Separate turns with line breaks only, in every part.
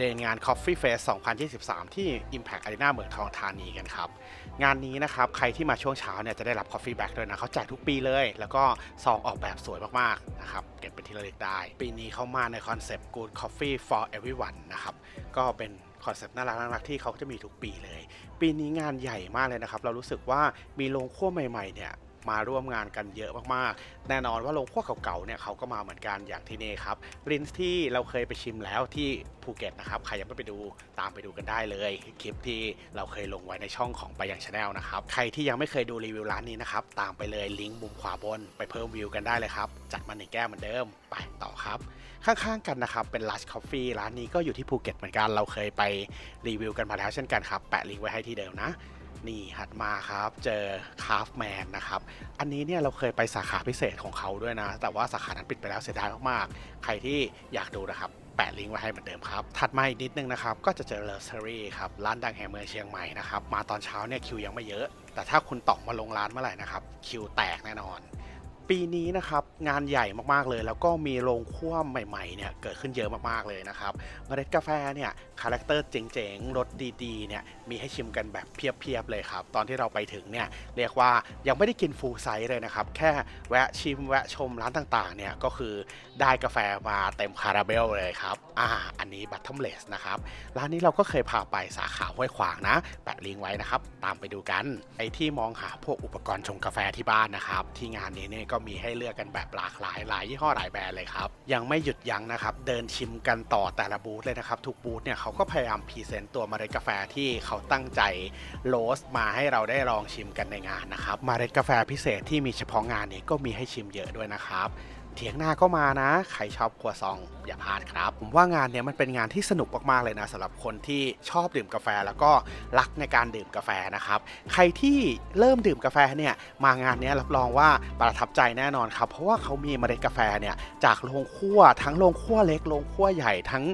เดินงาน Coffee Fest 2023 ที่ Impact Arena เมืองทองธานีกันครับ งานนี้นะครับ ใครที่มาช่วงเช้าเนี่ยจะได้รับ Coffee Bag ด้วยนะเขาแจกทุกปีเลย แล้วก็ซองออกแบบสวยมากๆนะครับ เก็บเป็นที่ระลึกได้ ปีนี้เขามาในคอนเซปต์ Good Coffee for Everyone นะครับ ก็เป็นคอนเซปต์น่ารักน่ารักที่เขาจะมีทุกปีเลย ปีนี้งานใหญ่มากเลยนะครับ เรารู้สึกว่ามีโรงคั่วใหม่ๆเนี่ย มาร่วมงานกันเยอะมากๆ แน่นอนว่าโรงคั่วเก่าๆเนี่ยเขาก็มาเหมือนกันอย่างที่นี่ครับรินส์ที่เราเคยไปชิมแล้วที่ภูเก็ตนะครับใครยังไม่ไปดูตามไปดูกันได้เลย คลิปที่เราเคยลงไว้ในช่องของไปอยังชาแนลนะครับใครที่ยังไม่เคยดูรีวิวร้านนี้นะครับตามไปเลยลิงก์มุมขวาบนไปเพิ่มวิวกันได้เลยครับจัดมาหนึ่งแก้วเหมือนเดิมไปต่อครับ ข้างๆกันนะครับเป็น Lush Coffee ร้านนี้ก็อยู่ที่ภูเก็ตเหมือนกันเราเคยไปรีวิวกันมาแล้วเช่นกันครับแปะลิงก์ไว้ให้ที่เดิมนะ นี่หัดมาครับเจอคาฟแมนนะครับ อันนี้เนี่ยเราเคยไปสาขาพิเศษของเขาด้วยนะ แต่ว่าสาขานั้นปิดไปแล้วเสียดายมากๆ ใครที่อยากดูนะครับแปะลิงก์ไว้ให้เหมือนเดิมครับ ถัดมาอีกนิดนึงนะครับ ก็จะเจอเลอเซอรี่ครับ ร้านดังแห่งเมืองเชียงใหม่นะครับ มาตอนเช้าเนี่ยคิวยังไม่เยอะ แต่ถ้าคุณตอกมาลงร้านเมื่อไหร่นะครับ คิวแตกแน่นอน ปีนี้นะครับงานใหญ่มากๆเลย แล้วก็มีโรงคั่วใหม่ๆเนี่ยเกิดขึ้นเยอะมากๆเลยนะครับเมล็ดกาแฟเนี่ยคาแรคเตอร์เจ๋งๆรสดีๆเนี่ยมีให้ชิมกันแบบเพียบๆเลยครับ ตอนที่เราไปถึงเนี่ยเรียกว่ายังไม่ได้กินฟูลไซส์เลยนะครับ แค่แวะชิมแวะชมร้านต่างๆเนี่ยก็คือได้กาแฟมาเต็มคาราเบลเลยครับอ่าอันนี้บัตทอมเลสนะครับร้านนี้เราก็เคยพาไปสาขาห้วยขวางนะแปะลิงก์ไว้นะครับตามไปดูกันไอที่มองหาพวกอุปกรณ์ชงกาแฟที่บ้านนะครับที่งานนี้เนี่ยก็มีให้เลือกกันแบบหลากหลายหลายยี่ห้อหลายแบรนด์เลยครับ ยังไม่หยุดยั้งนะครับ เดินชิมกันต่อแต่ละบูธเลยนะครับ ทุกบูธเนี่ยเขาก็พยายามพรีเซนต์ตัวเมล็ดกาแฟที่เขาตั้งใจโรสมาให้เราได้ลองชิมกันในงานนะครับเมล็ดกาแฟพิเศษที่มีเฉพาะงานนี้ก็มีให้ชิมเยอะด้วยนะครับ เถียงหน้าก็มานะ ใครชอบครัวซองอย่าพลาดครับ ผมว่างานเนี้ยมันเป็นงานที่สนุกมากๆเลยนะสำหรับคนที่ชอบดื่มกาแฟแล้วก็รักในการดื่มกาแฟนะครับ ใครที่เริ่มดื่มกาแฟเนี่ยมางานเนี้ยรับรองว่าประทับใจแน่นอนครับ เพราะว่าเขามีเมล็ดกาแฟเนี่ยจากโรงคั่วทั้งโรงคั่วเล็กโรงคั่วใหญ่ทั้ง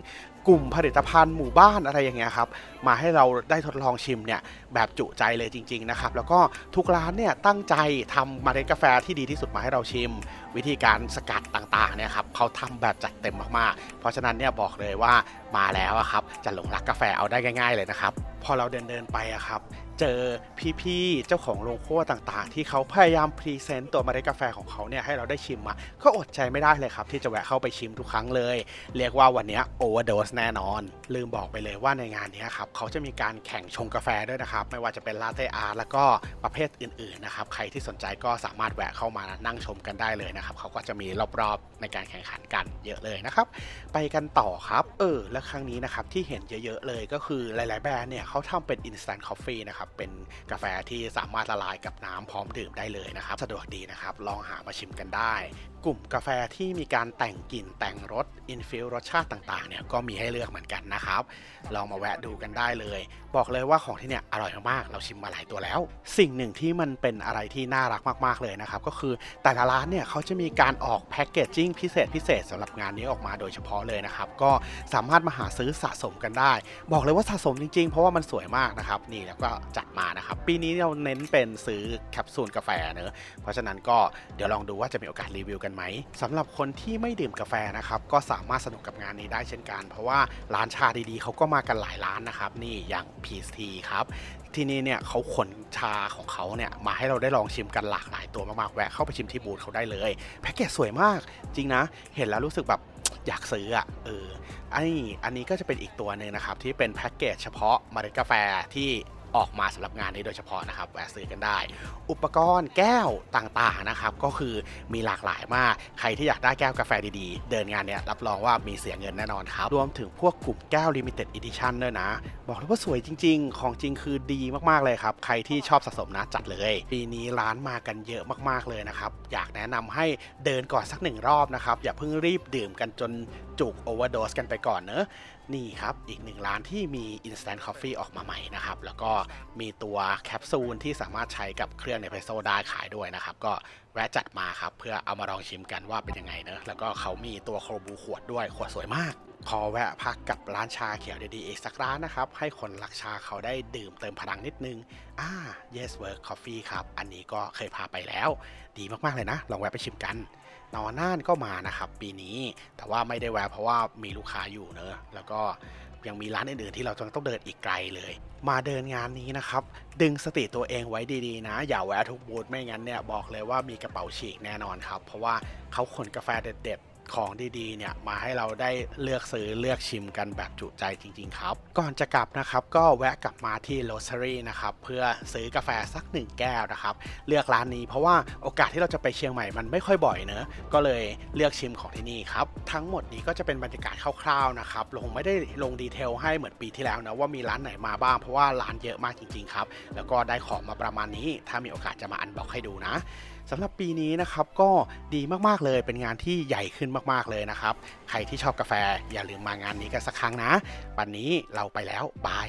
กลุ่มผลิตภัณฑ์หมู่บ้านอะไรอย่างเงี้ยครับมาให้เราได้ทดลองชิมเนี่ยแบบจุใจเลยจริงๆนะครับแล้วก็ทุกร้านเนี่ยตั้งใจทำเมล็ดกาแฟที่ดีที่สุดมาให้เราชิม วิธีการสกัดต่างๆเนี่ยครับเขาทำแบบจัดเต็มมากๆ เพราะฉะนั้นเนี่ยบอกเลยว่ามาแล้วอะครับ จะหลงรักกาแฟเอาได้ง่าย ๆเลยนะครับ พอเราเดินเดินๆไปอะครับ เจอพี่ๆเจ้าของโรงครัวต่างๆ ที่เขาพยายามพรีเซนต์ตัวเมล็ดกาแฟของเขาเนี่ยให้เราได้ชิมอะก็อดใจไม่ได้เลยครับ ที่จะแวะเข้าไปชิมทุกครั้งเลย เรียกว่าวันนี้โอเวอร์โดสแน่นอน ลืมบอกไปเลยว่าในงานนี้ครับเขาจะมีการแข่งชงกาแฟด้วยนะครับ ไม่ว่าจะเป็นลาเต้อาร์แล้วก็ประเภทอื่นๆนะครับใครที่สนใจก็สามารถแวะเข้ามานั่งชมกันได้เลยนะครับเขาก็จะมีรอบๆในการแข่งขันกันเยอะเลยนะครับ ไปกันต่อครับ เออและครั้งนี้นะครับที่เห็นเยอะๆเลยก็คือหลายๆแบรนด์เนี่ยเขาทำเป็น instant coffee นะครับเป็นกาแฟที่สามารถละลายกับน้ำพร้อมดื่มได้เลยนะครับสะดวกดีนะครับลองหามาชิมกันได้ กลุ่มกาแฟที่มีการแต่งกลิ่นแต่งรสอินฟิลรสชาติต่างๆเนี่ยก็มีให้เลือกเหมือนกันนะครับลองมาแวะดูกันได้เลย บอกเลยว่าของที่เนี่ยอร่อยมากๆเราชิมมาหลายตัวแล้ว สิ่งหนึ่งที่มันเป็นอะไรที่น่ารักมากๆเลยนะครับก็คือแต่ละร้านเนี่ยเขาจะมีการออกแพ็กเกจจิ้งพิเศษพิเศษสำหรับงานนี้ออกมาโดยเฉพาะเลยนะครับก็สามารถมาหาซื้อสะสมกันได้ บอกเลยว่าสะสมจริงๆ เพราะว่ามันสวยมากนะครับ นี่แล้วก็จัดมานะครับ ปีนี้เราเน้นเป็นซื้อแคปซูลกาแฟเนอะเพราะฉะนั้นก็เดี๋ยวลองดูว่าจะมีโอกาสรีวิวกันไหมสำหรับคนที่ไม่ดื่มกาแฟนะครับก็สามารถสนุกกับงานนี้ได้เช่นกัน เพราะว่าร้านชาดีๆเขาก็มากันหลายร้านนะครับ นี่อย่าง PST ครับที่นี่เนี่ยเขาขนชาของเขาเนี่ยมาให้เราได้ลองชิมกันหลากหลายตัวมากๆแวะเข้าไปชิมที่บูธเขาได้เลย แพ็กเกจสวยมากจริงนะ เห็นแล้วรู้สึกแบบ อยากซื้ออะเอออันนี้อันนี้ก็จะเป็นอีกตัวหนึ่งนะครับ ที่เป็นแพ็กเกจเฉพาะเมล็ดกาแฟที่ ออกมาสำหรับงานนี้โดยเฉพาะนะครับแวะซื้อกันได้ อุปกรณ์แก้วต่างๆนะครับก็คือมีหลากหลายมาก ใครที่อยากได้แก้วกาแฟดีๆ เดินงานเนี้ยรับรองว่ามีเสียเงินแน่นอนครับ รวมถึงพวกกลุ่มแก้ว Limited Edition ด้วยนะ บอกเลยว่าสวยจริง ๆ ของจริงคือดีมากๆเลยครับ ใครที่ชอบสะสมนะจัดเลยปีนี้ร้านมากันเยอะมากๆเลยนะครับ อยากแนะนำให้เดินก่อนสักหนึ่งรอบนะครับ อย่าเพิ่งรีบดื่มกันจน จุกโอเวอร์โดสกันไปก่อนเนอะนี่ครับ อีกหนึ่งร้านที่มี Instant Coffee ออกมาใหม่นะครับ แล้วก็มีตัวแคปซูลที่สามารถใช้กับเครื่องในเพโซได้ขายด้วยนะครับ ก็ แวะจัดมาครับ เพื่อเอามาลองชิมกันว่าเป็นยังไงเนอะแล้วก็เขามีตัวโครบูขวดด้วยขวดสวยมาก ขอแวะพักกับร้านชาเขียวดีๆอีกสักร้านนะครับ ให้คนรักชาเขาได้ดื่มเติมพลังนิดนึงอ่า Yes Work Coffee ครับ อันนี้ก็เคยพาไปแล้ว ดีมากๆเลยนะ ลองแวะไปชิมกันนอนน่านก็มานะครับปีนี้ แต่ว่าไม่ได้แวะเพราะว่ามีลูกค้าอยู่เนอะแล้วก็ ยังมีร้านอื่นๆที่เราต้องเดินอีกไกลเลย มาเดินงานนี้นะครับ ดึงสติตัวเองไว้ดีๆนะ อย่าแวะทุกบูธไม่งั้นเนี่ยบอกเลยว่ามีกระเป๋าฉีกแน่นอนครับ เพราะว่าเขาขนกาแฟเด็ด ของดีๆเนี่ยมาให้เราได้เลือกซื้อเลือกชิมกันแบบจุใจจริง ๆ ครับ ก่อนจะกลับนะครับก็แวะกลับมาที่โรส a รี่นะครับเพื่อซื้อกาแฟสักหนึ่งแก้วนะครับเลือกร้านนี้เพราะว่าโอกาสที่เราจะไปเชียงใหม่มันไม่ค่อยบ่อยเนอะก็เลยเลือกชิมของที่นี่ครับทั้งหมดนี้ก็จะเป็นบรรยากาศคร่าวๆนะครับลงไม่ได้ลงดีเทลให้เหมือนปีที่แล้วนะว่ามีร้านไหนมาบ้างเพราะว่าร้านเยอะมากจริงๆครับแล้วก็ได้ของมาประมาณนี้ถ้ามีโอกาสจะมาอันบอกให้ดูนะ สำหรับปีนี้นะครับก็ดีมากๆเลยเป็นงานที่ใหญ่ขึ้นมากๆเลยนะครับ ใครที่ชอบกาแฟอย่าลืมมางานนี้กันสักครั้งนะ วันนี้เราไปแล้วบาย